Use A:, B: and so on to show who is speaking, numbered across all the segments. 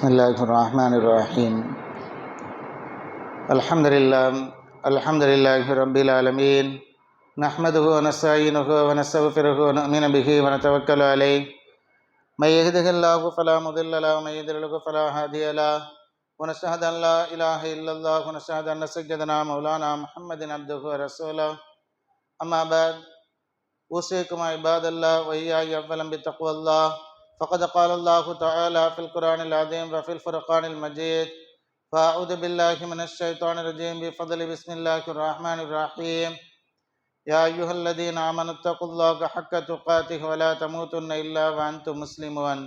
A: بسم الله الرحمن الرحيم. الحمد لله الحمد لله رب العالمين. نحمده ونستعينه ونستغفره ونؤمن به ونتوكل عليه. من يهده الله فلا مضل له ومن يضلل فلا هادي له. ونشهد أن لا إله إلا الله ونشهد أن سيدنا مولانا محمد عبده ورسوله. أما بعد أوصيكم عباد الله وإياي اولا بتقوى الله. فقد قال الله تعالى في القرآن العظيم وفي الفرقان المجيد فأعوذ بالله من الشيطان الرجيم بفضل بسم الله الرحمن الرحيم يا أيها الذين آمنوا اتقوا الله حق تقاته ولا تموتن إلا وأنتم مسلمون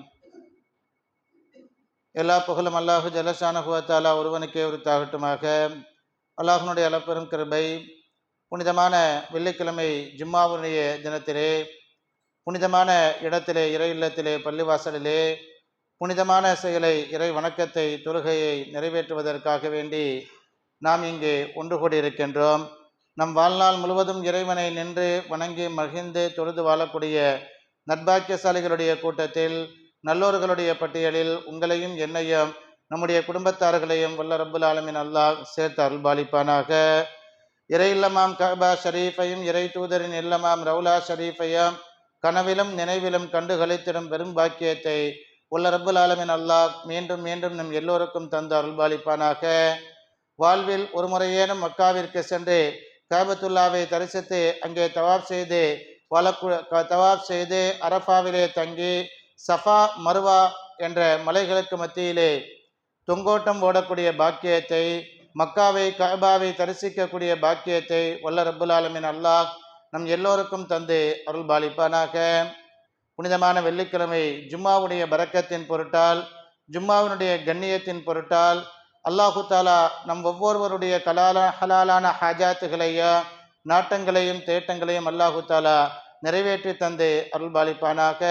A: எல்லா புகழும் அல்லாஹு ஜலஷானகுவத்தாலா ஒருவனுக்கே உரித்தாகட்டுமாக அல்லாஹனுடைய அளப்பெரும் கிருபை புனிதமான வெள்ளிக்கிழமை ஜும்மாவுடைய தினத்திலே புனிதமான இடத்திலே இறை இல்லத்திலே பள்ளிவாசலிலே புனிதமான செயலை இறை வணக்கத்தை தொழுகையை நிறைவேற்றுவதற்காக வேண்டி நாம் இங்கே ஒன்று கூடியிருக்கின்றோம். நம் வாழ்நாள் முழுவதும் இறைவனை நின்று வணங்கி மகிழ்ந்து தொழுது வாழக்கூடிய நட்பாக்கியசாலிகளுடைய கூட்டத்தில் நல்லோர்களுடைய பட்டியலில் உங்களையும் என்னையும் நம்முடைய குடும்பத்தார்களையும் வல்ல ரப்புல் ஆலமின் அல்லாஹ் சேர்த்து அருள்பாலிப்பானாக. இறை இல்லமாம் கபா ஷரீஃபையும் இறை தூதரின் இல்லமாம் ரவுலா ஷரீஃபையும் கனவிலும் நினைவிலும் கண்டு கலைத்திடும் பெரும் பாக்கியத்தை உள்ள ரப்புல் ஆலமின் அல்லாஹ் மீண்டும் மீண்டும் நம் எல்லோருக்கும் தந்த அருள்பாலிப்பானாக. வாழ்வில் ஒரு முறையேனும் மக்காவிற்கு சென்று காபத்துல்லாவை தரிசித்து அங்கே தவாப் செய்து வழக்கு தவாப் செய்து அரஃபாவிலே தங்கி சஃபா மருவா என்ற மலைகளுக்கு மத்தியிலே தொங்கோட்டம் ஓடக்கூடிய பாக்கியத்தை மக்காவை கபாவை தரிசிக்கக்கூடிய பாக்கியத்தை வல்ல ரபுல் ஆலமின் அல்லாஹ் நம் எல்லோருக்கும் தந்து அருள் பாலிப்பானாக. புனிதமான வெள்ளிக்கிழமை ஜும்மாவுடைய பறக்கத்தின் பொருட்டால் ஜும்மாவினுடைய கண்ணியத்தின் பொருட்டால் அல்லாஹு தாலா நம் ஒவ்வொருவருடைய கலால ஹலாலான ஹாஜாத்துகளையும் நாட்டங்களையும் தேட்டங்களையும் அல்லாஹு தாலா நிறைவேற்றி தந்து அருள் பாலிப்பானாக.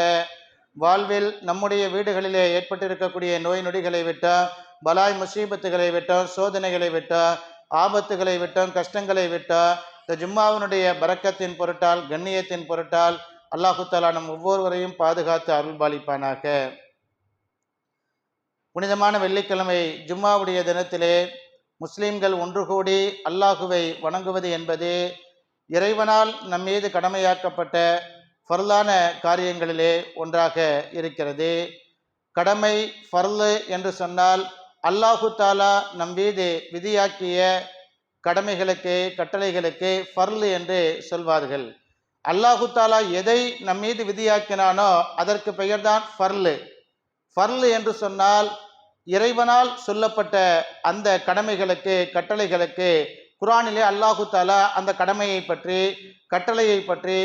A: வாழ்வில் நம்முடைய வீடுகளிலே ஏற்பட்டிருக்கக்கூடிய நோய் நொடிகளை விட்டோம் பலாய் முசீபத்துகளை விட்டோம் சோதனைகளை விட்டோம் ஆபத்துகளை விட்டோம் கஷ்டங்களை விட்டோம் இந்த ஜும்மாவினுடைய பறக்கத்தின் பொருட்டால் கண்ணியத்தின் பொருட்டால் அல்லாஹு தாலா நம் ஒவ்வொருவரையும் பாதுகாத்து அருள்பாலிப்பானாக. புனிதமான வெள்ளிக்கிழமை ஜும்மாவுடைய தினத்திலே முஸ்லீம்கள் ஒன்று கூடி அல்லாஹுவை வணங்குவது என்பது இறைவனால் நம் மீது கடமையாக்கப்பட்ட ஃபர்லான காரியங்களிலே ஒன்றாக இருக்கிறது. கடமை ஃபர்லு என்று சொன்னால் அல்லாஹு தாலா நம் மீது விதியாக்கிய கடமைகளுக்கு கட்டளைகளுக்கு ஃபர்லு என்று சொல்வார்கள். அல்லாஹு தாலா எதை நம் மீது விதியாக்கினானோ அதற்கு பெயர்தான் ஃபர்லு. ஃபர்லு என்று சொன்னால் இறைவனால் சொல்லப்பட்ட அந்த கடமைகளுக்கு கட்டளைகளுக்கு குரானிலே அல்லாஹு தாலா அந்த கடமையை பற்றி கட்டளையை பற்றி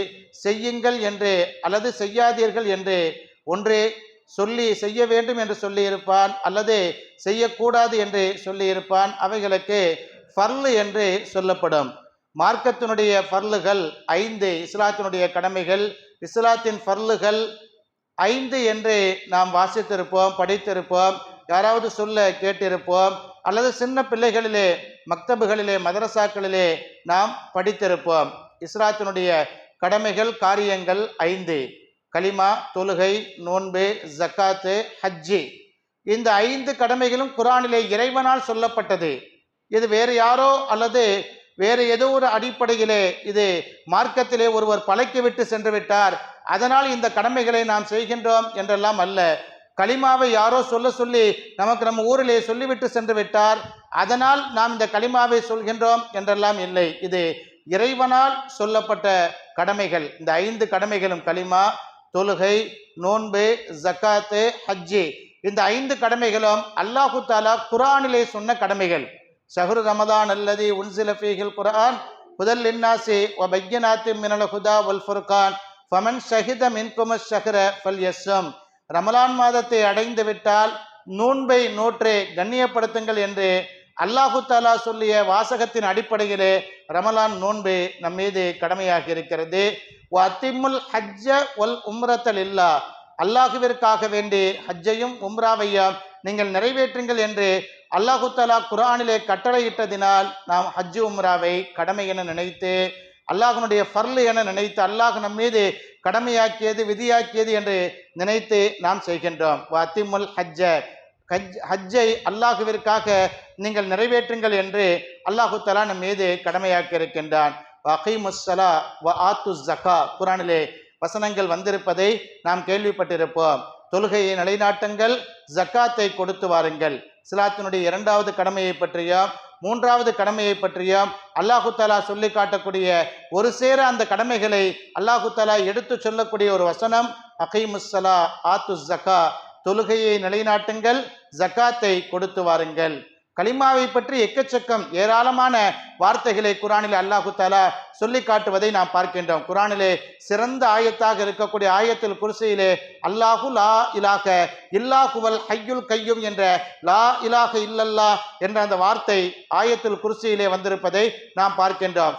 A: செய்யுங்கள் என்று அல்லது செய்யாதீர்கள் என்று ஒன்று சொல்லி செய்ய வேண்டும் என்று சொல்லியிருப்பான் அல்லது செய்யக்கூடாது என்று சொல்லியிருப்பான். அவைகளுக்கு ஃபர்லு என்று சொல்லப்படும். மார்க்கத்தினுடைய ஃபர்லுகள் ஐந்து இஸ்லாத்தினுடைய கடமைகள். இஸ்லாத்தின் ஃபர்லுகள் ஐந்து என்று நாம் வாசித்திருப்போம் படித்திருப்போம் யாராவது சொல்ல கேட்டிருப்போம் அல்லது சின்ன பிள்ளைகளிலே மக்தபுகளிலே மதரசாக்களிலே நாம் படித்திருப்போம். இஸ்லாத்தினுடைய கடமைகள் காரியங்கள் ஐந்து. கலிமா தொழுகை நோன்பு ஜக்காத்து ஹஜ்ஜி. இந்த ஐந்து கடமைகளும் குரானிலே இறைவனால் சொல்லப்பட்டது. இது வேறு யாரோ அல்லது வேறு ஏதோ ஒரு அடிப்படையிலே இது மார்க்கத்திலே ஒருவர் பழக்கி விட்டு சென்று விட்டார். அதனால் இந்த கடமைகளை நாம் செய்கின்றோம் என்றெல்லாம் அல்ல. களிமாவை யாரோ சொல்ல சொல்லி நமக்கு நம்ம ஊரிலே சொல்லிவிட்டு சென்று விட்டார். அதனால் நாம் இந்த களிமாவை சொல்கின்றோம் என்றெல்லாம் இல்லை. இது இறைவனால் சொல்லப்பட்ட கடமைகள். இந்த ஐந்து கடமைகளும் களிமா தொழுகை நோன்பு ஜக்காத்து ஹஜ்ஜி. இந்த ஐந்து கடமைகளும் அல்லாஹு தாலா குரானிலே சொன்ன கடமைகள். சஹுர் ரமதான் அல்லது உன்சில ஃபீஹில் குரான் புதல் இன்னாசி ஒ பையனாத்தி மினல் ஹுதா வல் ஃபுர்கான் ஃபமன் ஷஹித மின்கும ஷஹர ஃபல் எஸ்ஸம் ரமலான் மாதத்தை அடைந்து விட்டால் நோன்பை நோற்றே கண்ணியப்படுத்துங்கள் என்று அல்லாஹு தாலா சொல்லிய வாசகத்தின் அடிப்படையிலே ரமலான் நோன்பு நம் மீது கடமையாக இருக்கிறது. ஓ அத்திமுல் ஹஜ்ஜ ஒல் உம்ரத்தல் இல்லா அல்லாஹுவிற்காக வேண்டி ஹஜ்ஜையும் உம்ராவையும் நீங்கள் நிறைவேற்றுங்கள் என்று அல்லாஹுத்தலா குரானிலே கட்டளையிட்டதினால் நாம் ஹஜ்ஜு உம்ராவை கடமை என நினைத்து அல்லாஹனுடைய ஃபர்லு என நினைத்து அல்லாஹ் நம் மீது கடமையாக்கியது விதியாக்கியது என்று நினைத்து நாம் செய்கின்றோம். வாத்திமுல் ஹஜ்ஜ. ஹஜ் ஹஜ்ஜை அல்லாஹுவிற்காக நீங்கள் நிறைவேற்றுங்கள் என்று அல்லாஹு தலா நம் மீது கடமையாக்கி இருக்கின்றான். வஹீமுசலா வ ஆத்து ஜக்கா. குரானிலே வசனங்கள் வந்திருப்பதை நாம் கேள்விப்பட்டிருப்போம். தொழுகையை நிலைநாட்டுங்கள் ஜக்காத்தை கொடுத்து வாருங்கள். சிலாத்தினுடைய இரண்டாவது கடமையை பற்றியும் மூன்றாவது கடமையை பற்றியும் அல்லாஹு தாலா சொல்லி காட்டக்கூடிய ஒரு சேர அந்த கடமைகளை அல்லாஹு தாலா எடுத்து சொல்லக்கூடிய ஒரு வசனம் அகைமுஸ்ஸலா ஆத்து ஜக்கா. தொழுகையை நிலைநாட்டுங்கள் ஜக்காத்தை கொடுத்து வாருங்கள். கலிமாவை பற்றி எக்கச்சக்கம் ஏராளமான வார்த்தைகளை குரானில் அல்லாஹு தாலா சொல்லி காட்டுவதை நாம் பார்க்கின்றோம். குரானிலே சிறந்த ஆயத்தாக இருக்கக்கூடிய ஆயத்தில் குர்சியிலே அல்லாஹு லா இலாக இல்லாஹுவல் ஹையுல் கையும் என்ற லா இலாக இல்லல்லா என்ற அந்த வார்த்தை ஆயத்தில் குர்சியிலே வந்திருப்பதை நாம் பார்க்கின்றோம்.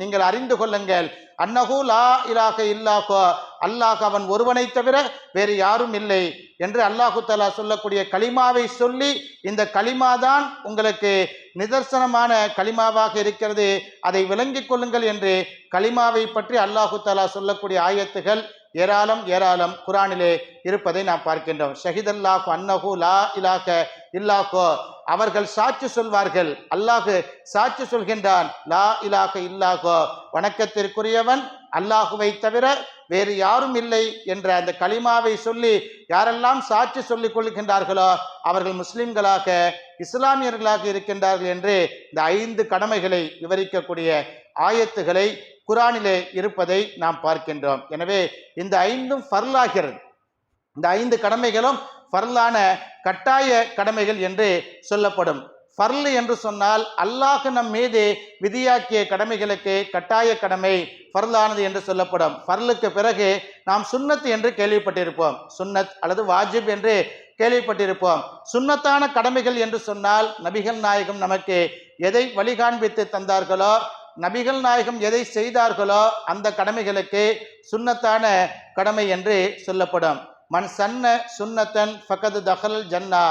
A: நீங்கள் அறிந்து கொள்ளுங்கள். அன்னஹு லா இலாக இல்லாஹோ அல்லாஹ் அவன் ஒருவனை தவிர வேறு யாரும் இல்லை என்று அல்லாஹு தலா சொல்லக்கூடிய கலிமாவை சொல்லி இந்த கலிமா தான் உங்களுக்கு நிதர்சனமான கலிமாவாக இருக்கிறது. அதை விளங்கிக் கொள்ளுங்கள் என்று களிமாவை பற்றி அல்லாஹு தலா சொல்லக்கூடிய ஆயத்துகள் ஏராளம் ஏராளம் குரானிலே இருப்பதை நாம் பார்க்கின்றோம். ஷஹிதல்லாஹு அன்னஹு லா இலாக இல்லாஹோ. அவர்கள் சாட்சி சொல்வார்கள். அல்லாஹு சாட்சி சொல்கின்றான். லா இலாக இல்லாஹோ. வணக்கத்திற்குரியவன் அல்லாஹுவை தவிர வேறு யாரும் இல்லை என்ற அந்த கலிமாவை சொல்லி யாரெல்லாம் சாட்சி சொல்லிக் கொள்கின்றார்களோ அவர்கள் முஸ்லிம்களாக இஸ்லாமியர்களாக இருக்கின்றார்கள் என்று இந்த ஐந்து கடமைகளை விவரிக்கக்கூடிய ஆயத்துகளை குரானிலே இருப்பதை நாம் பார்க்கின்றோம். எனவே இந்த ஐந்தும் ஃபர்லாகிறது. இந்த ஐந்து கடமைகளும் ஃபர்லான கட்டாய கடமைகள் என்று சொல்லப்படும். ஃபர்லு என்று சொன்னால் அல்லாஹ் நம் மீது விதியாக்கிய கடமைகளுக்கு கட்டாய கடமை ஃபர்லானது என்று சொல்லப்படும். ஃபர்லுக்கு பிறகு நாம் சுன்னத் என்று கேள்விப்பட்டிருப்போம். சுன்னத் அல்லது வாஜிப் என்று கேள்விப்பட்டிருப்போம். சுன்னத்தான கடமைகள் என்று சொன்னால் நபிகள் நாயகம் நமக்கு எதை வழிகாண்பித்து தந்தார்களோ நபிகள் நாயகம் எதை செய்தார்களோ அந்த கடமைகளுக்கு சுன்னத்தான கடமை என்று சொல்லப்படும். மன் சன்ன சுன்னத்தன் ஃபகது தஹல் ஜன்னா.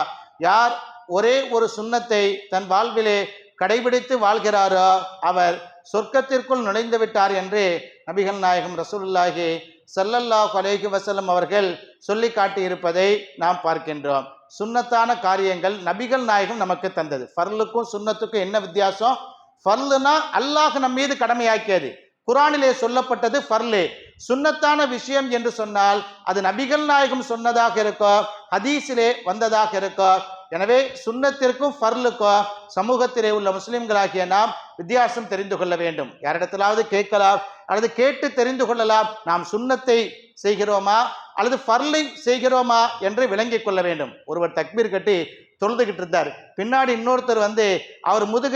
A: யார் ஒரே ஒரு சுன்னத்தை தன் வாழ்விலே கடைபிடித்து வாழ்கிறாரோ? அவர் சொர்க்கத்திற்குள் நுழைந்து விட்டார் என்று நபிகள் நாயகம் ரசூலுல்லாஹி சல்லல்லாஹ் அலேஹி வசலம் அவர்கள் சொல்லி காட்டியிருப்பதை நாம் பார்க்கின்றோம். சுண்ணத்தான காரியங்கள் நபிகள் நாயகம் நமக்கு தந்தது. ஃபர்லுக்கும் சுன்னத்துக்கும் என்ன வித்தியாசம்? ஃபர்லுனா அல்லாஹ் நம் மீது கடமையாக்கியது. குரானிலே சொல்லப்பட்டது ஃபர்லு. சுன்னத்தான விஷயம் என்று சொன்னால் அது நபிகள் நாயகம் சொன்னதாக இருக்கோ ஹதீஸிலே வந்ததாக இருக்கோ எனவே சுண்ணத்திற்கும் ஃபர்லுக்கும் சமூகத்திலே உள்ள முஸ்லிம்களாகிய நாம் வித்தியாசம் தெரிந்து கொள்ள வேண்டும். யாரிடத்திலாவது கேட்கலாம் அல்லது கேட்டு தெரிந்து கொள்ளலாம் நாம் சுண்ணத்தை செய்கிறோமா அல்லது ஃபர்லை செய்கிறோமா என்று விளங்கிக் கொள்ள வேண்டும். ஒருவர் தக்பீர் கட்டி தொழுதுகிட்டு இருந்தார். பின்னாடி இன்னொருத்தர் வந்து அவர் முதுக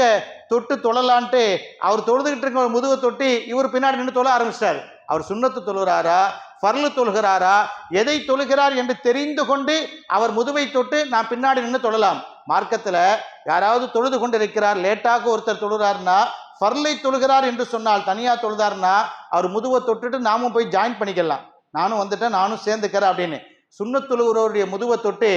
A: தொட்டு தொழலான்ட்டு அவர் தொழுதுகிட்டு இருக்க ஒரு முதுகை தொட்டி இவர் பின்னாடி நின்று தொழ ஆரம்பிச்சிட்டார். அவர் சுண்ணத்து தொழுகிறாரா ஃபர்லு தொழுகிறாரா? எதை தொழுகிறார் என்று தெரிந்து கொண்டு அவர் முதுவை தொட்டு நான் பின்னாடி நின்று தொழலாம். மார்க்கத்தில் யாராவது தொழுது கொண்டு இருக்கிறார் லேட்டாக ஒருத்தர் தொழுகிறார்னா ஃபர்லை தொழுகிறார் என்று சொன்னால் தனியாக தொழுதார்னா அவர் முதுவை தொட்டுட்டு நாமும் போய் ஜாயின் பண்ணிக்கலாம். நானும் வந்துட்டேன் நானும் சேர்ந்துக்கிறேன் அப்படின்னு. சுண்ணத் தொழுகிறவருடைய முதுவை தொட்டு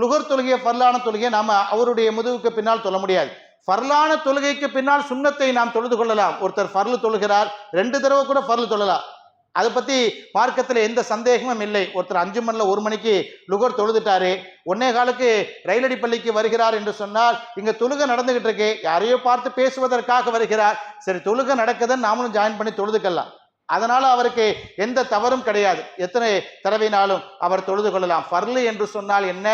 A: லுகர் தொழுகையை ஃபர்லான தொழுகையை நாம் அவருடைய முதுவுக்கு பின்னால் சொல்ல முடியாது. ஃபர்லான தொழுகைக்கு பின்னால் சுண்ணத்தை நாம் தொழுது கொள்ளலாம். ஒருத்தர் ஃபர்லு தொழுகிறார் ரெண்டு தடவை கூட ஃபர்லு தொழலாம். அதை பற்றி மார்க்கத்தில் எந்த சந்தேகமும் இல்லை. ஒருத்தர் அஞ்சு மணில ஒரு மணிக்கு லுகர் தொழுதுட்டாரு. ஒன்னே காலுக்கு ரயிலடி பள்ளிக்கு வருகிறார் என்று சொன்னால் இங்கே தொழுகை நடந்துகிட்டு இருக்கு. யாரையோ பார்த்து பேசுவதற்காக வருகிறார். சரி தொழுகை நடக்குதுன்னு நாமளும் ஜாயின் பண்ணி தொழுதுக்கலாம். அதனால் அவருக்கு எந்த தவறும் கிடையாது. எத்தனை தடவினாலும் அவர் தொழுது கொள்ளலாம். ஃபர்லு என்று சொன்னால் என்ன?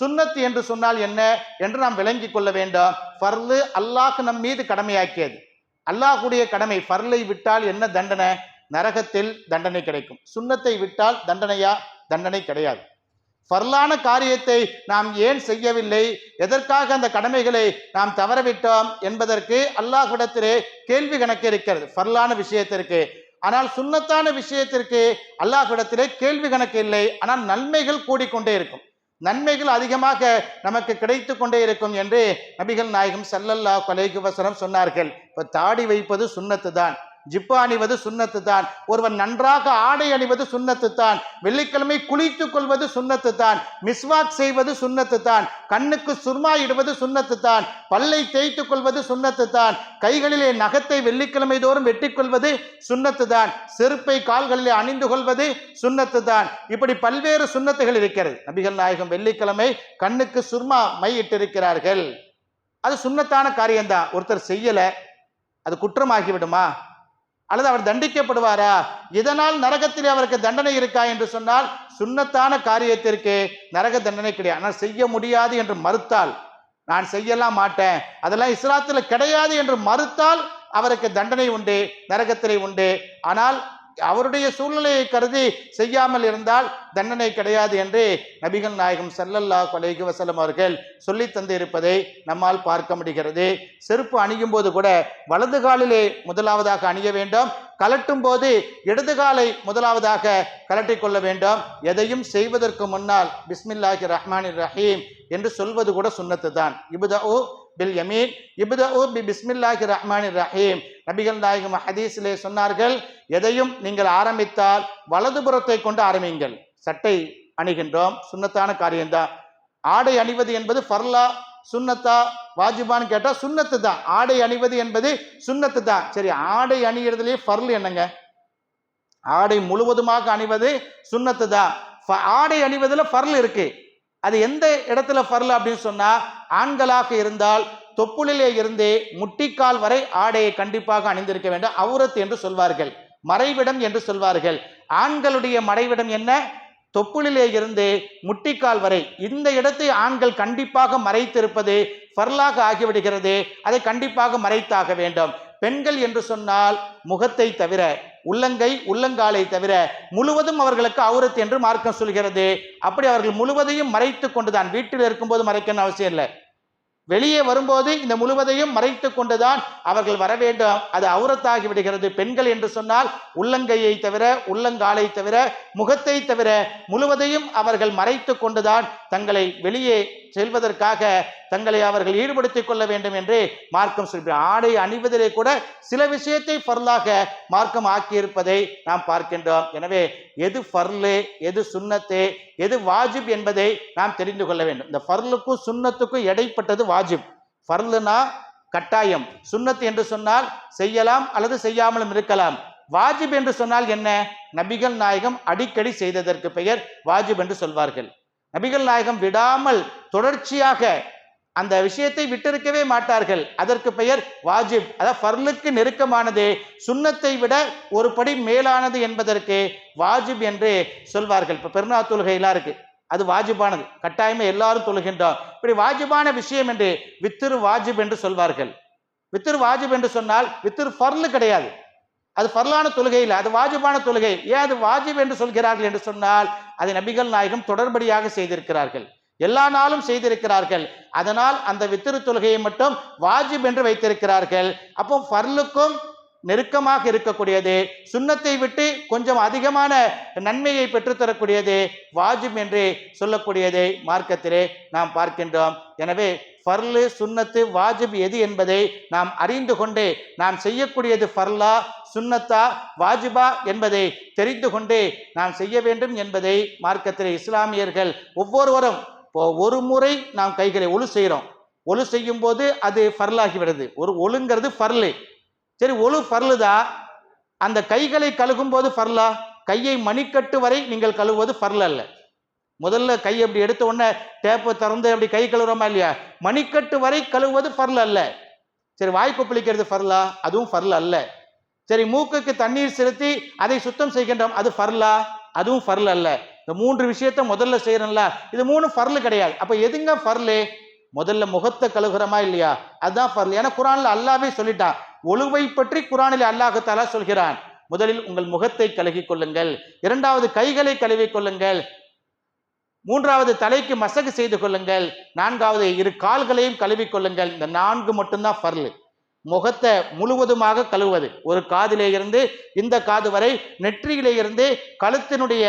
A: சுன்னத்து என்று சொன்னால் என்ன? என்று நாம் விளங்கிக் கொள்ள வேண்டும். ஃபர்லு அல்லாஹ் நம் மீது கடமையாக்கியது. அல்லாஹ்வுடைய கடமை. ஃபர்லை விட்டால் என்ன தண்டனை? நரகத்தில் தண்டனை கிடைக்கும். சுன்னத்தை விட்டால் தண்டனையா? தண்டனை கிடையாது. ஃபர்லான காரியத்தை நாம் ஏன் செய்யவில்லை? எதற்காக அந்த கடமைகளை நாம் தவறவிட்டோம் என்பதற்கு அல்லாஹ்விடத்திலே கேள்வி கணக்கு இருக்கிறது. ஃபர்லான விஷயத்திற்கு. ஆனால் சுண்ணத்தான விஷயத்திற்கு அல்லாஹ்விடத்திலே கேள்வி கணக்கு இல்லை. ஆனால் நன்மைகள் கூடிக்கொண்டே இருக்கும். நன்மைகள் அதிகமாக நமக்கு கிடைத்து கொண்டே இருக்கும் என்று நபிகள் நாயகம் ஸல்லல்லாஹு கொலைக்கு வசனம் சொன்னார்கள். இப்போ தாடி வைப்பது சுண்ணத்து தான் ஜிப்பா அணிவது சுண்ணத்து தான் ஒருவன் நன்றாக ஆடை அணிவது சுண்ணத்து தான் வெள்ளிக்கிழமை குளித்துக் கொள்வது சுண்ணத்து தான் மிஸ்வாக் செய்வது சுண்ணத்து தான் கண்ணுக்கு சுர்மா இடுவது சுண்ணத்து தான் பல்லை தேய்த்துக் கொள்வது சுண்ணத்து தான் கைகளிலே நகத்தை வெள்ளிக்கிழமை தோறும் வெட்டிக்கொள்வது சுண்ணத்து தான் செருப்பை கால்களிலே அணிந்து கொள்வது சுண்ணத்து தான் இப்படி பல்வேறு சுண்ணத்துகள் இருக்கிறது. நபிகள் நாயகம் வெள்ளிக்கிழமை கண்ணுக்கு சுர்மா மை இட்டிருக்கிறார்கள். அது சுண்ணத்தான காரியம்தான். ஒருத்தர் செய்யலை அது குற்றமாகிவிடுமா? அல்லது அவர் தண்டிக்கப்படுவாரா? இதனால் நரகத்திலே அவருக்கு தண்டனை இருக்கா என்று சொன்னால் சுண்ணத்தான காரியத்திற்கு நரக தண்டனை கிடையாது. ஆனால் செய்ய முடியாது என்று மறுத்தால் நான் செய்யலாம் மாட்டேன். அதெல்லாம் இஸ்லாத்தில் கிடையாது என்று மறுத்தால் அவருக்கு தண்டனை உண்டு நரகத்திலே உண்டு. ஆனால் அவருடைய சூழ்நிலையை கருதி செய்யாமல் இருந்தால் தண்டனை கிடையாது என்று நபிகள் நாயகம் செல்லல்லா கொலைகு வசலம் அவர்கள் சொல்லி தந்திருப்பதை நம்மால் பார்க்க முடிகிறது. செருப்பு அணியும் போது கூட வலது காலிலே முதலாவதாக அணிய வேண்டும். கலட்டும் போது இடது காலை முதலாவதாக கலட்டி கொள்ள வேண்டும். எதையும் செய்வதற்கு முன்னால் பிஸ்மில்லாஹி ரஹ்மானிர் ரஹீம் என்று சொல்வது கூட சுண்ணத்து தான் இபுதஉ பில் யமீன் இபுதஉ பி பிஸ்மில்லாஹி ரஹ்மானிர் ரஹீம் நபிகள் நாயகம் ஹதீஸிலே சொன்னார்கள் எதையும் நீங்கள் ஆரம்பித்தால் வலதுபுறத்தை கொண்டு ஆரம்பிங்கள் சட்டை அணிகின்றோம். சுண்ணத்தான காரியம்தான். ஆடை அணிவது என்பது ஃபர்லா சுண்ணத்தா வாஜிபான்னு கேட்டால் சுண்ணத்து தான் ஆடை அணிவது என்பது சுண்ணத்து தான் சரி ஆடை அணிகிறதுலேயே ஃபர்ல் என்னங்க? ஆடை முழுவதுமாக அணிவது சுண்ணத்து தான் ஃப- ஆடை அணிவதில் ஃபர்ல் இருக்குது அது எந்த இடத்துல ஃபர்ல் அப்படின்னு சொன்னா ஆண்களாக இருந்தால் தொப்புளிலே இருந்து முட்டிக்கால் வரை ஆடையை கண்டிப்பாக அணிந்திருக்க வேண்டும். அவுரத் என்று சொல்வார்கள். மறைவிடம் என்று சொல்வார்கள். ஆண்களுடைய மறைவிடம் என்ன? தொப்புளிலே இருந்து முட்டிக்கால் வரை. இந்த இடத்தை ஆண்கள் கண்டிப்பாக மறைத்திருப்பது ஃபர்லாக ஆகிவிடுகிறது. அதை கண்டிப்பாக மறைத்தாக வேண்டும். பெண்கள் என்று சொன்னால் முகத்தை தவிர உள்ளங்கை உள்ளங்காலை தவிர முழுவதும் அவர்களுக்கு அவுரத் என்று மார்க்கம் சொல்கிறது. அப்படி அவர்கள் முழுவதையும் மறைத்து கொண்டுதான் வீட்டில் இருக்கும்போது மறைக்கணும் அவசியம் இல்லை. வெளியே வரும்போது இந்த முழுவதையும் மறைத்து கொண்டுதான் அவர்கள் வர வேண்டும். அது அவுரத்தாகி விடுகிறது. பெண்கள் என்று சொன்னால் உள்ளங்கையை தவிர உள்ளங்காலை தவிர முகத்தை தவிர முழுவதையும் அவர்கள் மறைத்து கொண்டுதான் தங்களை வெளியே செல்வதற்காக தங்களை அவர்கள் ஈடுபடுத்திக் கொள்ள வேண்டும் என்று மார்க்கம் சொல்கிறார் ஆடை அணிவதிலே கூட சில விஷயத்தை ஃபர்லாக மார்க்கம் ஆக்கியிருப்பதை நாம் பார்க்கின்றோம். எனவே எது ஃபர்லு எது சுண்ணத்து எது வாஜிப் என்பதை நாம் தெரிந்து கொள்ள வேண்டும். இந்த ஃபர்லுக்கும் சுண்ணத்துக்கும் இடைப்பட்டது வாஜிப். ஃபர்லுனா கட்டாயம். சுண்ணத்து என்று சொன்னால் செய்யலாம் அல்லது செய்யாமலும் இருக்கலாம். வாஜிப் என்று சொன்னால் என்ன? நபிகள் நாயகம் அடிக்கடி செய்ததற்கு பெயர் வாஜிப் என்று சொல்வார்கள். நபிகள் நாயகம் விடாமல் தொடர்ச்சியாக அந்த விஷயத்தை விட்டிருக்கவே மாட்டார்கள். அதற்கு பெயர் வாஜிப். அதாவது ஃபர்லுக்கு நெருக்கமானது சுண்ணத்தை விட ஒரு படி மேலானது என்பதற்கு வாஜிப் என்று சொல்வார்கள். இப்போ பெருநா தொழுகையெல்லாம் இருக்கு. அது வாஜிபானது கட்டாயமா எல்லாரும் தொழுகின்றோம். இப்படி வாஜிபான விஷயம் என்று வித்திரு வாஜிப் என்று சொல்வார்கள். வித்திரு வாஜிப் என்று சொன்னால் வித்திரு ஃபர்லு கிடையாது. அது ஃபர்லான தொழுகை இல்லை. அது வாஜிபான தொழுகை. ஏன் அது வாஜிப் என்று சொல்கிறார்கள் என்று சொன்னால் அதை நபிகள் நாயகம் தொடர்படியாக செய்திருக்கிறார்கள். எல்லா நாளும் செய்திருக்கிறார்கள். அதனால் அந்த வித்திரு தொழுகையை மட்டும் வாஜிப் என்று வைத்திருக்கிறார்கள். அப்போ ஃபர்லுக்கும் நெருக்கமாக இருக்கக்கூடியது சுன்னத்தை விட்டு கொஞ்சம் அதிகமான நன்மையை பெற்றுத்தரக்கூடியது வாஜிப் என்று சொல்லக்கூடியதை மார்க்கத்திலே நாம் பார்க்கின்றோம். எனவே ஃபர்லு சுன்னத்து வாஜிப் எது என்பதை நாம் அறிந்து கொண்டு நாம் செய்யக்கூடியது ஃபர்லா சுண்ணத்தா வாஜிபா என்பதை தெரிந்து கொண்டு நாம் செய்ய வேண்டும் என்பதை மார்க்கத்திலே இஸ்லாமியர்கள் ஒவ்வொருவரும் இப்போ ஒரு முறை நாம் கைகளை ஒழு செய்கிறோம். ஒழு செய்யும் போது அது ஃபர்லாகி விடுது ஒரு ஒழுங்கிறது ஃபர்லு. சரி ஒழு ஃபர்லுதா? அந்த கைகளை கழுகும் போது ஃபர்லா? கையை மணிக்கட்டு வரை நீங்கள் கழுவுவது ஃபர்ல் அல்ல முதல்ல கை அப்படி எடுத்த உடனே டேப்பை திறந்து அப்படி கை கழுவுறோமா இல்லையா? மணிக்கட்டு வரை கழுவுவது ஃபர்ல் அல்ல சரி வாய் கொப்பளிக்கிறது ஃபர்லா? அதுவும் ஃபர்ல் அல்ல சரி மூக்குக்கு தண்ணீர் செலுத்தி அதை சுத்தம் செய்கின்றோம். அது ஃபர்லா? அதுவும் ஃபர்ல் அல்ல இந்த மூன்று விஷயத்த முதல்ல செய்யறோம்ல இது மூணு ஃபர்லு கிடையாது. அப்போ எதுங்க ஃபர்லு முதல்ல முகத்தை கழுகுறமா இல்லையா? அதுதான் ஃபர்லு ஏன்னா குரானில் அல்லாவே சொல்லிட்டான். ஒழுவை பற்றி குரானில் அல்லாஹ் சொல்கிறான். முதலில் உங்கள் முகத்தை கழுகிக் கொள்ளுங்கள். இரண்டாவது கைகளை கழுவிக் கொள்ளுங்கள். மூன்றாவது தலைக்கு மசகு செய்து கொள்ளுங்கள். நான்காவது இரு கால்களையும் கழுவிக் கொள்ளுங்கள். இந்த நான்கு மட்டும்தான் ஃபர்லு முகத்தை முழுவதுமாக கழுவுவது. ஒரு காதிலே இருந்து இந்த காது வரை நெற்றியிலே இருந்து கழுத்தினுடைய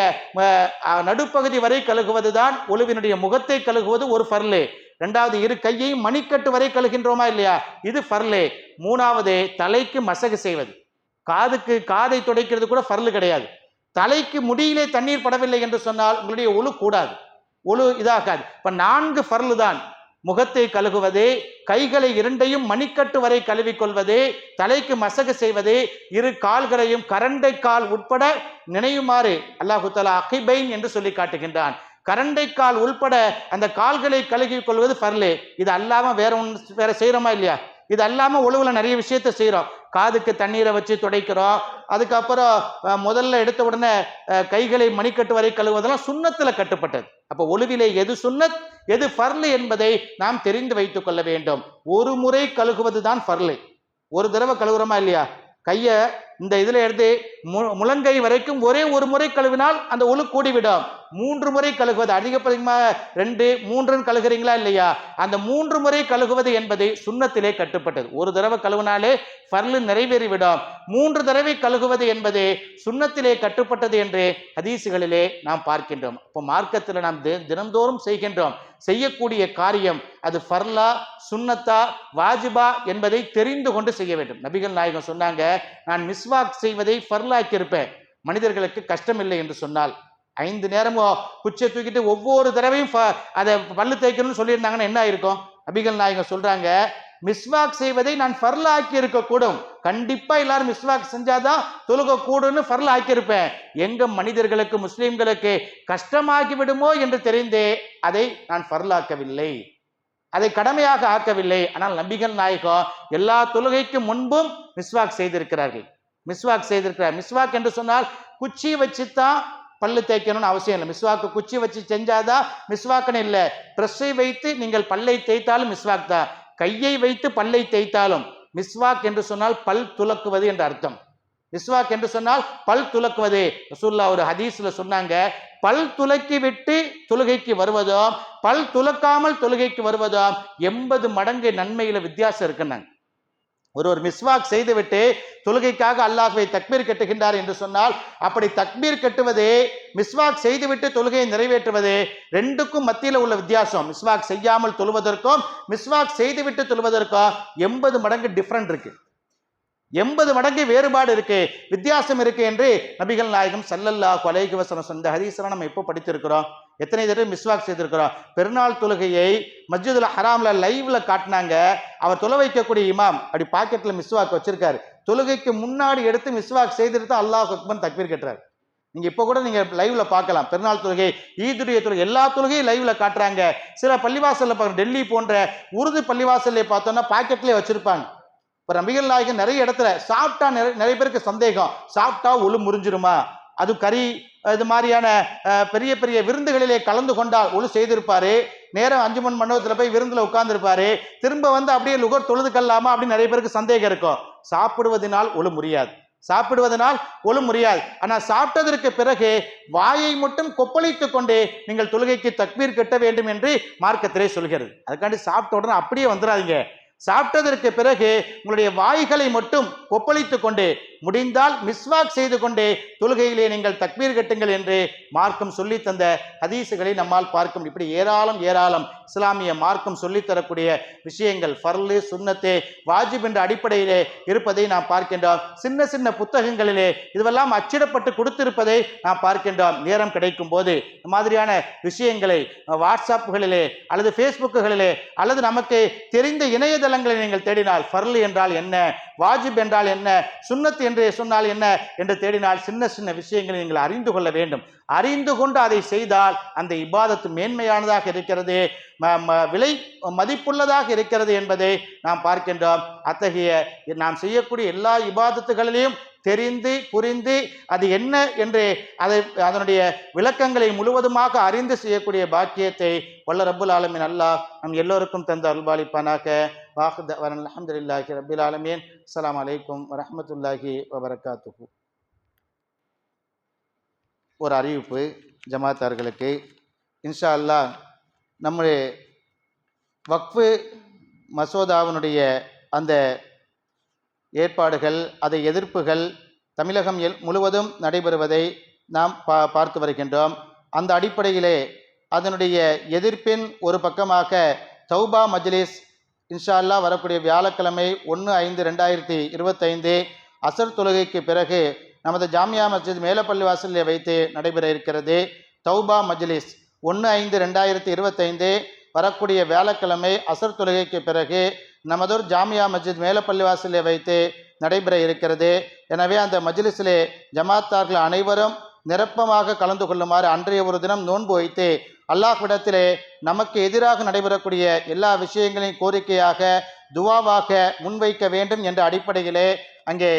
A: நடுப்பகுதி வரை கழுகுவது தான் ஒழுவினுடைய முகத்தை கழுகுவது ஒரு ஃபர்லு. ரெண்டாவது இரு கையையும் மணிக்கட்டு வரை கழுகின்றோமா இல்லையா? இது ஃபர்லு. மூணாவது தலைக்கு மசகு செய்வது. காதுக்கு காதை துடைக்கிறது கூட ஃபர்லு கிடையாது. தலைக்கு முடியிலே தண்ணீர் படவில்லை என்று சொன்னால் உங்களுடைய ஒழு கூடாது. ஒழு இதாகாது. இப்போ நான்கு ஃபர்லு தான் முகத்தை கழுகுவது கைகளை இரண்டையும் மணிக்கட்டு வரை கழுவிக்கொள்வது தலைக்கு மசகு செய்வது இரு கால்களையும் கரண்டை கால் உட்பட நினைவுமாறு அல்லாஹு தலா அகிபைன் என்று சொல்லி காட்டுகின்றான். கரண்டை கால் உள்பட அந்த கால்களை கழுகி கொள்வது பர்லே இது அல்லாம வேற ஒன்று வேற செய்யறோமா இல்லையா? இது அல்லாம உழவுல நிறைய விஷயத்த செய்கிறோம் காதுக்கு தண்ணீரை வச்சு துடைக்கிறோம். அதுக்கப்புறம் முதல்ல எடுத்த உடனே கைகளை மணிக்கட்டு வரை கழுவுவதெல்லாம் சுண்ணத்துல கட்டுப்பட்டது. அப்ப ஒழுவிலே எது சுண்ணத்? எது ஃபர்லு என்பதை நாம் தெரிந்து வைத்துக் கொள்ள வேண்டும். ஒரு முறை கழுகுவது தான் ஃபர்லு. ஒரு தடவை கழுகுறோமா இல்லையா? கையை இந்த இதில் எடுத்து மு- முழங்கை வரைக்கும் ஒரே ஒரு முறை கழுவினால் அந்த ஒழு கூடிவிடும். மூன்று முறை கழுகுவது அதிகப்படியாக ரெண்டு மூன்றுன்னு கழுகுறீங்களா இல்லையா? அந்த மூன்று முறை கழுகுவது என்பது சுண்ணத்திலே கட்டுப்பட்டது. ஒரு தடவை கழுவினாலே ஃபர்லு நிறைவேறிவிடும். மூன்று தடவை கழுகுவது என்பது சுண்ணத்திலே கட்டுப்பட்டது என்று ஹதீசுகளிலே நாம் பார்க்கின்றோம். இப்போ மார்க்கத்தில் நாம் தி- தினந்தோறும் செய்கின்றோம். செய்யக்கூடிய காரியம் அது ஃபர்லா சுன்னத்தா வாஜிபா என்பதை தெரிந்து கொண்டு செய்ய வேண்டும். நபிகள் நாயகம் சொன்னாங்க நான் மிஸ்வாக் செய்வதை ஃபர்லாக்கியிருப்பேன். மனிதர்களுக்கு கஷ்டம் இல்லை என்று சொன்னால் ஐந்து நேரமும் குச்சியை தூக்கிட்டு ஒவ்வொரு தடவையும் அதை பல்லு தேய்க்கணும்னு சொல்லியிருந்தாங்கன்னா என்ன ஆயிருக்கும்? நபிகள் நாயகம் சொல்றாங்க மிஸ்வாக் செய்வதை நான் ஃபர்லா ஆக்கி இருக்கக்கூடும். கண்டிப்பா எல்லாரும் மிஸ்வாக் செஞ்சாதான் தொழுக கூடும்னு ஃபர்லா ஆக்கியிருப்பேன் எங்க மனிதர்களுக்கு முஸ்லிம்களுக்கு கஷ்டமாகி விடுமோ என்று தெரிந்தே அதை நான் ஃபர்லாக்கவில்லை. அதை கடமையாக ஆக்கவில்லை. ஆனால் நபிகள் நாயகம் எல்லா தொழுகைக்கு முன்பும் மிஸ்வாக் செய்திருக்கிறார்கள். மிஸ்வாக் செய்திருக்கிறார். மிஸ்வாக் என்று சொன்னால் குச்சி வச்சுத்தான் பல்லு தேய்க்கணும்னு அவசியம் இல்லை. மிஸ்வாக்கு குச்சி வச்சு செஞ்சாதான் மிஸ்வாக்குன்னு இல்லை. ட்ரெஸ்ஸை வைத்து நீங்கள் பல்லை தேய்த்தாலும் மிஸ்வாக் தான். கையை வைத்து பல்லை தேய்த்தாலும் மிஸ்வாக் என்று சொன்னால் பல் துலக்குவது என்ற அர்த்தம். மிஸ்வாக் என்று சொன்னால் பல் துலக்குவது. ரசூல்லா ஒரு ஹதீஸ்ல சொன்னாங்க பல் துலக்கி விட்டு தொழுகைக்கு வருவதும் பல் துலக்காமல் தொழுகைக்கு வருவதும் எண்பது மடங்கு நன்மையில வித்தியாசம் இருக்குன்னாங்க. ஒருவர் மிஸ்வாக் செய்துவிட்டு தொழுகைக்காக அல்லாஹுவை தக்பீர் கட்டுகின்றார் என்று சொன்னால் அப்படி தக்பீர் கட்டுவது மிஸ்வாக் செய்துவிட்டு தொழுகையை நிறைவேற்றுவது ரெண்டுக்கும் மத்தியில் உள்ள வித்தியாசம். மிஸ்வாக் செய்யாமல் தொழுவதற்கும் மிஸ்வாக் செய்துவிட்டு தொழுவதற்கும் எண்பது மடங்கு டிஃப்ரெண்ட் இருக்கு. எண்பது மடங்கு வேறுபாடு இருக்கு வித்தியாசம் இருக்கு என்று நபிகள் நாயகம் சல்லல்லாஹு அலைஹி சொந்த ஹதீஸ்ல நம்ம எப்போ படித்திருக்கிறோம்? எத்தனை தடவை மிஸ்வாக் செய்திருக்கிறோம் பெருநாள் தொழுகையை மஸ்ஜிதுல் ஹராம்ல லைவ்ல காட்டினாங்க. அவர் தொலை வைக்கக்கூடிய இமாம் அப்படி பாக்கெட்ல மிஸ்வாக் வச்சிருக்காரு. தொழுகைக்கு முன்னாடி எடுத்து மிஸ்வாக் செய்துட்டு தான் அல்லாஹ் அக்பர் தக்பீர் கட்டுறாரு. நீங்க இப்போ கூட நீங்க லைவ்ல பார்க்கலாம். பெருநாள் தொழுகை ஈதுடைய தொழுகை எல்லா தொழுகையும் லைவ்ல காட்டுறாங்க. சில பள்ளிவாசல்ல பாருங்க டெல்லி போன்ற உருது பள்ளிவாசல்ல பார்த்தோம்னா பாக்கெட்லேயே வச்சிருப்பாங்க. இப்போ நபிகள் நாயகன் நிறைய இடத்துல சாப்பிட்டா நிறைய நிறைய பேருக்கு சந்தேகம். சாப்பிட்டா ஒழு முறிஞ்சிருமா? அது கறி இது மாதிரியான பெரிய பெரிய விருந்துகளிலே கலந்து கொண்டால் ஒழு செய்திருப்பாரு. நேரம் அஞ்சு மணி மண்டபத்தில் போய் விருந்தில் உட்கார்ந்துருப்பாரு. திரும்ப வந்து அப்படியே லுகர் தொழுது கல்லாமா அப்படின்னு நிறைய பேருக்கு சந்தேகம் இருக்கும். சாப்பிடுவதனால் ஒழு முடியாது சாப்பிடுவதனால் ஒழு முடியாது ஆனால் சாப்பிட்டதற்கு பிறகு வாயை மட்டும் கொப்பளித்து கொண்டே நீங்கள் தொழுகைக்கு தக்பீர் கட்ட வேண்டும் என்று மார்க்கத்திலே சொல்கிறது. அதுக்காண்டி சாப்பிட்ட உடனே அப்படியே வந்துடாதீங்க சாப்பிட்டதற்கு பிறகு உங்களுடைய வாய்களை மட்டும் கொப்பளித்து கொண்டு முடிந்தால் மிஸ்வாக் செய்து கொண்டே தொழுகையிலே நீங்கள் தக்பீர் கட்டுங்கள் என்று மார்க்கம் சொல்லி தந்த ஹதீசுகளை நம்மால் பார்க்க முடியும். இப்படி ஏராளம் ஏராளம் இஸ்லாமிய மார்க்கம் சொல்லித் தரக்கூடிய விஷயங்கள் ஃபர்லு சுன்னத்தே வாஜிப் என்ற அடிப்படையிலே இருப்பதை நாம் பார்க்கின்றோம். சின்ன சின்ன புத்தகங்களிலே இதுவெல்லாம் அச்சிடப்பட்டு கொடுத்திருப்பதை நாம் பார்க்கின்றோம். நேரம் கிடைக்கும் போது இந்த மாதிரியான விஷயங்களை வாட்ஸ்அப்புகளிலே அல்லது ஃபேஸ்புக்குகளிலே அல்லது நமக்கு தெரிந்த இணையதளங்களை நீங்கள் தேடினால் ஃபர்லு என்றால் என்ன? வாஜிப் என்றால் என்ன? சுன்னத் என்று சொன்னால் என்ன? என்று தேடினால் சின்ன சின்ன விஷயங்களை நீங்கள் அறிந்து கொள்ள வேண்டும். அறிந்து கொண்டு அதை செய்தால் அந்த இபாதத்து மேன்மையானதாக இருக்கிறது ம- ம- விலை மதிப்புள்ளதாக இருக்கிறது என்பதை நாம் பார்க்கின்றோம். அத்தகைய நாம் செய்யக்கூடிய எல்லா இபாதத்துகளிலையும் தெரிந்து புரிந்து அது என்ன என்று அதை அதனுடைய விளக்கங்களை முழுவதுமாக அறிந்து செய்யக்கூடிய பாக்கியத்தை வல்ல ரபுல் ஆலமீன் அல்லாஹ் நம் எல்லோருக்கும் தந்த அல்பாலிப்பானாக வாஹத் அலமதுல்லாஹி ரபுல் ஆலமீன். அஸ்லாம் அலைக்கும் வரமத்துல்லாஹி வபரகாத்துஹு. ஒரு அறிவிப்பு ஜமாத்தார்களுக்கு. இன்ஷா அல்லாஹ் நம்முடைய வக்ஃபு மசோதாவினுடைய அந்த ஏற்பாடுகள் அதை எதிர்ப்புகள் தமிழகம் எல் முழுவதும் நடைபெறுவதை நாம் பா பார்த்து வருகின்றோம். அந்த அடிப்படையிலே அதனுடைய எதிர்ப்பின் ஒரு பக்கமாக தௌபா மஜ்லிஸ் இன்ஷால்லா வரக்கூடிய வியாழக்கிழமை ஒன்று ஐந்து ரெண்டாயிரத்தி இருபத்தைந்து அசர் தொழுகைக்கு பிறகு நமது ஜாமியா மஸ்ஜித் மேலப்பள்ளி வாசலில் வைத்து நடைபெற இருக்கிறது. தௌபா மஜ்லிஸ் ஒன்று ஐந்து ரெண்டாயிரத்தி இருபத்தைந்து வரக்கூடிய வியாழக்கிழமை அசர் தொழுகைக்கு பிறகு நமதூர் ஜாமியா மஸ்ஜித் மேலப்பள்ளிவாசலே வைத்து நடைபெற இருக்கிறது. எனவே அந்த மஜ்லிஸிலே ஜமாத்தார்கள் அனைவரும் நிரப்பமாக கலந்து கொள்ளுமாறு அன்றைய ஒரு தினம் நோன்பு வைத்து அல்லாஹ்விடத்திலே நமக்கு எதிராக நடைபெறக்கூடிய எல்லா விஷயங்களையும் கோரிக்கையாக துவாவாக முன்வைக்க வேண்டும் என்ற அடிப்படையிலே அங்கே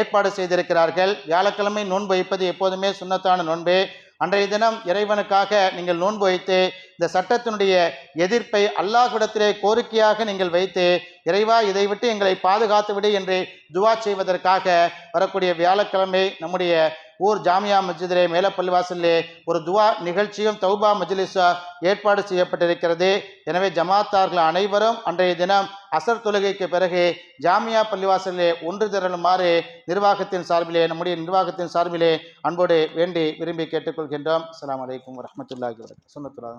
A: ஏற்பாடு செய்திருக்கிறார்கள். வியாழக்கிழமை நோன்பு வைப்பது எப்போதுமே சுண்ணத்தான நோன்பு. அன்றைய தினம் இறைவனுக்காக நீங்கள் நோன்பு வைத்து இந்த சட்டத்தினுடைய எதிர்ப்பை அல்லாஹ்விடத்திலே கோரிக்கையாக நீங்கள் வைத்து இறைவா இதை விட்டு எங்களை பாதுகாத்து விடு என்று துவா செய்வதற்காக வரக்கூடிய வியாழக்கிழமை நம்முடைய ஊர் ஜாமியா மஸ்ஜிதிலே மேலப்பள்ளிவாசலிலே ஒரு துவா நிகழ்ச்சியும் தௌபா மஜ்லிஸா ஏற்பாடு செய்யப்பட்டிருக்கிறது. எனவே ஜமாத்தார்கள் அனைவரும் அன்றைய தினம் அசர் தொழுகைக்கு பிறகு ஜாமியா பள்ளிவாசலிலே ஒன்று திரளுமாறு நிர்வாகத்தின் சார்பிலே நம்முடைய நிர்வாகத்தின் சார்பிலே அன்போடு வேண்டி விரும்பி கேட்டுக்கொள்கின்றோம். அஸ்ஸலாமு அலைக்கும் வரஹ்மத்துல்லாஹி வபரகாத்துஹு சுன்னத்துல்லாஹி